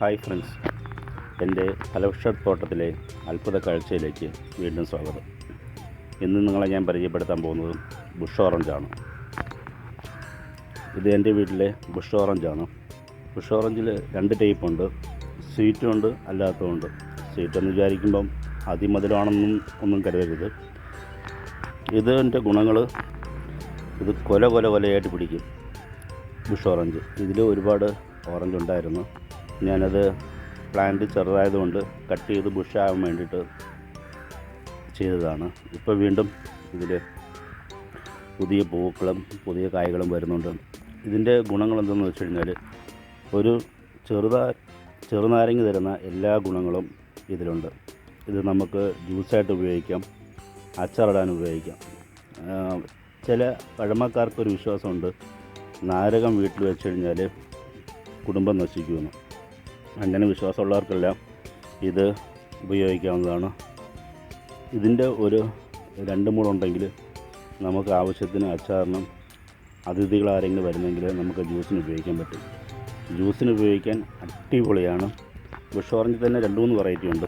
Hi friends. എന്റെ ഫലവൃക്ഷ തോട്ടത്തിലെ അത്ഭുത കാഴ്ചയിലേക്ക് വീണ്ടും സ്വാഗതം. ഇന്ന് നിങ്ങളെ ഞാൻ പരിചയപ്പെടുത്താൻ പോകുന്നത് ബുഷ് ഓറഞ്ചാണ് ഇത് എന്റെ വീട്ടിലെ ബുഷ് ഓറഞ്ചാണ് ബുഷ് ഓറഞ്ചിൽ രണ്ട് ടൈപ്പ് ഉണ്ട്. സ്വീറ്റും ഉണ്ട് അല്ലാത്തതുണ്ട് സ്വീറ്റ് എന്ന് വിചാരിക്കുമ്പം അതിമധുരമാണെന്നും ഒന്നും കരുതരുത്. ഇതിന്റെ ഗുണങ്ങൾ ഇത് കൊല കൊല കൊലയായിട്ട് പിടിക്കും ബുഷ് ഓറഞ്ച്. ഇതിൽ ഒരുപാട് ഓറഞ്ച് ഉണ്ടായിരുന്നു. ഞാനത് പ്ലാന്റ് ചെറുതായതുകൊണ്ട് കട്ട് ചെയ്ത് ബുഷാകാൻ വേണ്ടിയിട്ട് ചെയ്തതാണ്. ഇപ്പോൾ വീണ്ടും ഇതിൽ പുതിയ പൂക്കളും പുതിയ കായ്കളും വരുന്നുണ്ട്. ഇതിന്റെ ഗുണങ്ങൾ എന്തെന്ന് വെച്ച് കഴിഞ്ഞാൽ ഒരു ചെറുതാ ചെറുനാരങ്ങ തരുന്ന എല്ലാ ഗുണങ്ങളും ഇതിലുണ്ട്. ഇത് നമുക്ക് ജ്യൂസായിട്ട് ഉപയോഗിക്കാം അച്ചാറിടാൻ ഉപയോഗിക്കാം. ചില പഴമക്കാർക്കൊരു വിശ്വാസമുണ്ട് നാരകം വീട്ടിൽ വെച്ച് കഴിഞ്ഞാൽ കുടുംബം നശിക്കുമെന്ന്. അങ്ങനെ വിശ്വാസമുള്ളവർക്കെല്ലാം ഇത് ഉപയോഗിക്കാവുന്നതാണ്. ഇതിന്റെ ഒരു രണ്ട് മൂടുണ്ടെങ്കിൽ നമുക്ക് ആവശ്യത്തിന് അച്ചാറിനും അതിഥികൾ ആരെങ്കിലും വരുന്നെങ്കിൽ നമുക്ക് ജ്യൂസിന് ഉപയോഗിക്കാൻ പറ്റും. ജ്യൂസിന് ഉപയോഗിക്കാൻ അടിപൊളിയാണ്. ബുഷ് ഓറഞ്ച് തന്നെ രണ്ട് മൂന്ന് വെറൈറ്റി ഉണ്ട്.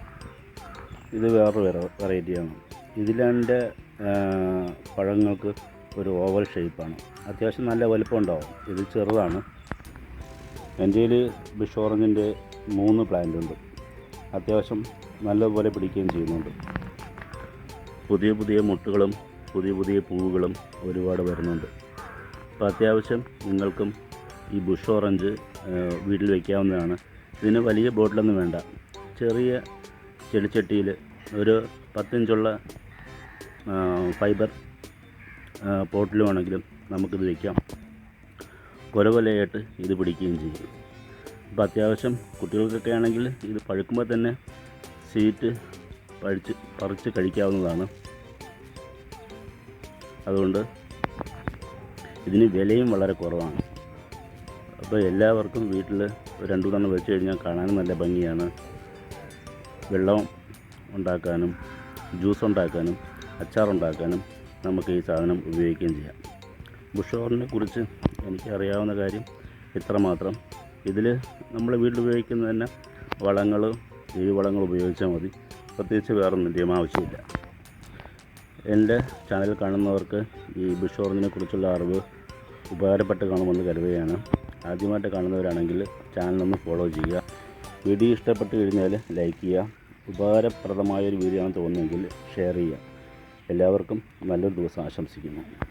ഇത് വേറൊരു വെറ- വെറൈറ്റിയാണ് ഇതിലെന്റെ പഴങ്ങൾക്ക് ഒരു ഓവൽ ഷേപ്പാണ് അത്യാവശ്യം നല്ല വലുപ്പം ഉണ്ടാവും. ഇത് ചെറുതാണ്. എന്റെ കയ്യിൽ ബിഷ് ഓറഞ്ചിന്റെ മൂന്ന് പ്ലാന്റ് ഉണ്ട് അത്യാവശ്യം നല്ലപോലെ പിടിക്കുകയും ചെയ്യുന്നുണ്ട്. പുതിയ പുതിയ മുട്ടുകളും പുതിയ പുതിയ പൂവുകളും ഒരുപാട് വരുന്നുണ്ട്. അപ്പോൾ അത്യാവശ്യം നിങ്ങൾക്കും ഈ ബുഷ് ഓറഞ്ച് വീട്ടിൽ വയ്ക്കാവുന്നതാണ് ഇതിന് വലിയ ബോട്ടിലൊന്നും വേണ്ട. ചെറിയ ചെടിച്ചട്ടിയിൽ ഒരു പത്തിഞ്ചുള്ള ഫൈബർ പോട്ടിലുവാണെങ്കിലും നമുക്കിത് വയ്ക്കാം കൊല കൊലയായിട്ട് ഇത് പിടിക്കുകയും ചെയ്യും അപ്പോൾ അത്യാവശ്യം കുട്ടികൾക്കൊക്കെ ആണെങ്കിൽ ഇത് പഴുക്കുമ്പോൾ തന്നെ സീറ്റ് പഴിച്ച് പറിച്ച് കഴിക്കാവുന്നതാണ്. അതുകൊണ്ട് ഇതിന് വിലയും വളരെ കുറവാണ്. അപ്പോൾ എല്ലാവർക്കും വീട്ടിൽ രണ്ടു മൂന്നെണ്ണം വെച്ച് കഴിഞ്ഞാൽ കാണാനും നല്ല ഭംഗിയാണ്. വെള്ളം ഉണ്ടാക്കാനും ജ്യൂസ് ഉണ്ടാക്കാനും അച്ചാറുണ്ടാക്കാനും നമുക്ക് ഈ സാധനം ഉപയോഗിക്കുകയും ചെയ്യാം. ബുഷോറിനെ കുറിച്ച് എനിക്ക് അറിയാവുന്ന കാര്യം ഇത്രമാത്രം ഇതിൽ നമ്മൾ വീട്ടിൽ ഉപയോഗിക്കുന്ന തന്നെ വളങ്ങൾ ജൈവവളങ്ങൾ ഉപയോഗിച്ചാൽ മതി. പ്രത്യേകിച്ച് വേറൊന്നിന്റെയും ആവശ്യമില്ല. എന്റെ ചാനൽ കാണുന്നവർക്ക് ഈ ബുഷോറിനെ കുറിച്ചുള്ള അറിവ് ഉപകാരപ്പെട്ട് കാണുമെന്ന് കരുതുകയാണ്. ആദ്യമായിട്ട് കാണുന്നവരാണെങ്കിൽ ചാനലൊന്ന് ഫോളോ ചെയ്യുക. വീഡിയോ ഇഷ്ടപ്പെട്ട് കഴിഞ്ഞാൽ ലൈക്ക് ചെയ്യുക. ഉപകാരപ്രദമായൊരു വീഡിയോ ആണെന്ന് തോന്നുന്നെങ്കിൽ ഷെയർ ചെയ്യുക. എല്ലാവർക്കും നല്ലൊരു ദിവസം ആശംസിക്കുന്നു.